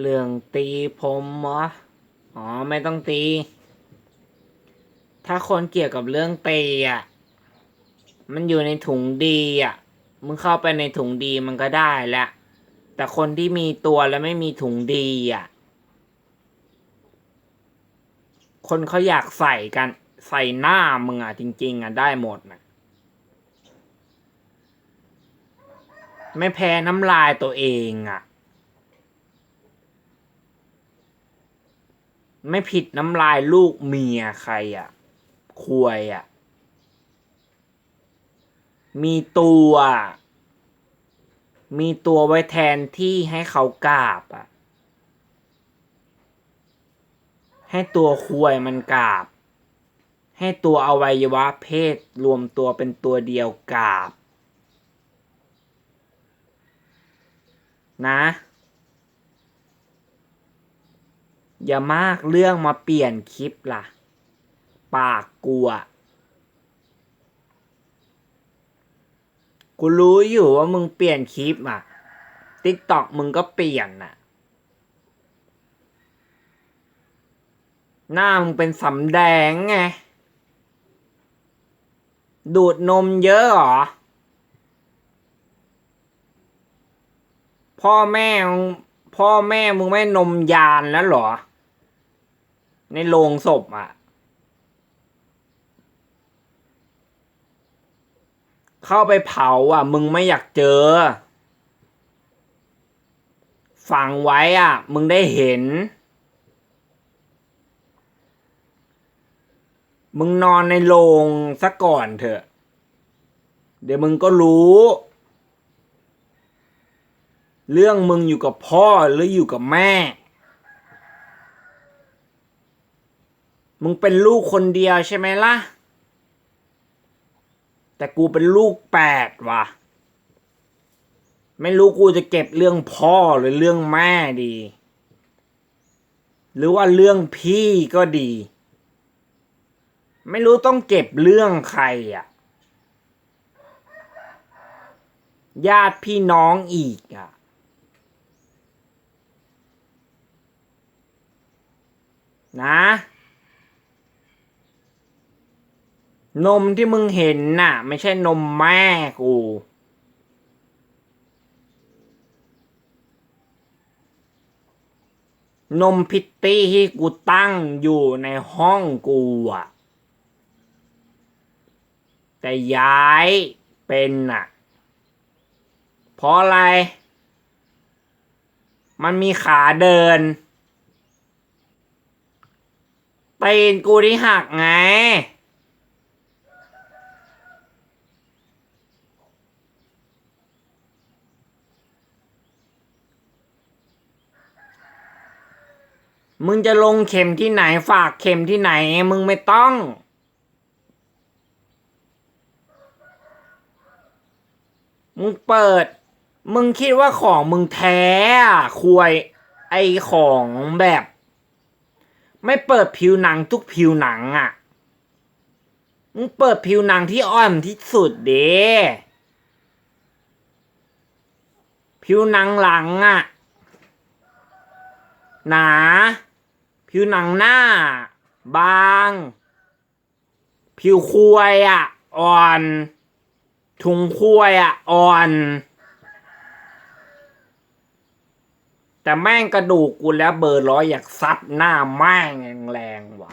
เรื่องตีผมเหรออ๋อ ไม่ต้องตี ถ้าคนเกี่ยวกับเรื่องตีอะ มันอยู่ในถุงดีอะ มึงเข้าไปในถุงดีมันก็ได้แหละ แต่คนที่มีตัวแล้วไม่มีถุงดีอะ คนเขาอยากใส่กันใส่หน้ามึงอะจริง ๆ อะ ได้หมดนะไม่แพ้น้ำลายตัวเองอะ ไม่ผิดน้ำลายลูกเมียใครอะควยอะ มีตัว มีตัวไว้แทนที่ให้เขากราบอะ ให้ตัวควยมันกราบ ให้ตัวอวัยวะเพศรวมตัวเป็นตัวเดียวกราบ นะ อย่ามากเรื่องมาเปลี่ยนคลิปล่ะ ปากกูอะกูรู้อยู่ว่ามึงเปลี่ยนคลิปอะติ๊กตอกมึงก็เปลี่ยนน่ะ หน้ามึงเป็นสำแดงไง ดูดนมเยอะเหรอ พ่อแม่พ่อแม่มึงไม่นมยานแล้วเหรอ ในโรงศพอะเข้าไปเผาอะ มึงไม่อยากเจอ ฝังไว้อะ มึงได้เห็น มึงนอนในโรงซะก่อนเถอะ เดี๋ยวมึงก็รู้ เรื่องมึงอยู่กับพ่อหรืออยู่กับแม่ มึงเป็นลูกคนเดียวใช่ไหมล่ะ แต่กูเป็นลูกแปดว่ะ ไม่รู้กูจะเก็บเรื่องพ่อหรือเรื่องแม่ดี หรือว่าเรื่องพี่ก็ดี ไม่รู้ต้องเก็บเรื่องใครอะ ญาติพี่น้องอีกอะนะ นมที่มึงเห็นน่ะ ไม่ใช่นมแม่กู นมพิตตี้ที่กูตั้งอยู่ในห้องกูอะแต่ย้ายเป็นอะ เพราะอะไร มันมีขาเดินตีนกูที่หักไง มึงจะลงเข็มที่ไหนฝากเข็มที่ไหน มึงไม่ต้อง มึงเปิด มึงคิดว่าของมึงแท้ควยไอของแบบ ไม่เปิดผิวหนังทุกผิวหนังอะ มึงเปิดผิวหนังที่อ่อนที่สุดเด้ผิวหนังหลังอะ หนา ผิวหนังหน้า บาง ผิวคุยอะ อ่อนถุงคุยอะ อ่อน แต่แม่งกระดูกกูแล้วเบอร์ร้อยอยากซัดหน้าแม่งแรงว่ะ